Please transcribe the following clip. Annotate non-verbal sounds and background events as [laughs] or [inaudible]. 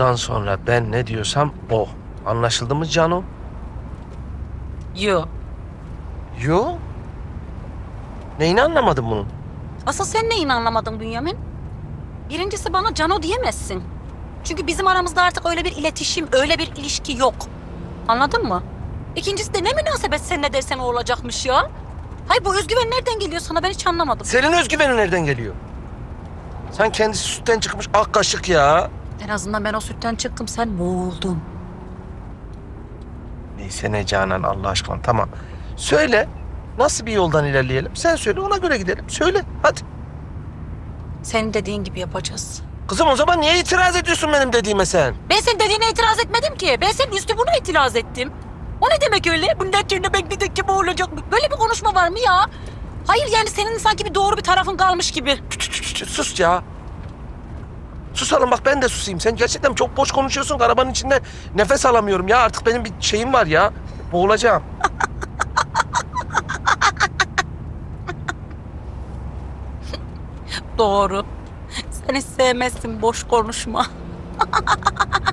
Bundan sonra ben ne diyorsam o. Anlaşıldı mı Cano? Yo. Yo. Neyini anlamadın bunun? Asıl sen neyini anlamadın Bünyamin? Birincisi bana Cano diyemezsin. Çünkü bizim aramızda artık öyle bir iletişim, öyle bir ilişki yok. Anladın mı? İkincisi de ne münasebet sen ne dersen o olacakmış ya. Hayır bu özgüven nereden geliyor sana ben hiç anlamadım. Senin özgüvenin nereden geliyor? Sen kendisi sütten çıkmış ak kaşık ya. En azından ben o sütten çıktım sen boğuldun. Neyse ne Canan Allah aşkına tamam. Söyle nasıl bir yoldan ilerleyelim? Sen söyle ona göre gidelim. Söyle hadi. Senin dediğin gibi yapacağız. Kızım o zaman niye itiraz ediyorsun benim dediğime sen? Ben senin dediğine itiraz etmedim ki. Ben senin üslubuna itiraz ettim. O ne demek öyle? Bunun dertlerine bekledik gibi olacak. Böyle bir konuşma var mı ya? Hayır yani senin sanki bir doğru bir tarafın kalmış gibi. Sus ya. Susalım bak ben de susayım. Sen gerçekten çok boş konuşuyorsun. Arabanın içinde nefes alamıyorum ya. Artık benim bir şeyim var ya. Boğulacağım. Doğru. Sen hiç sevmezsin boş konuşma. [laughs]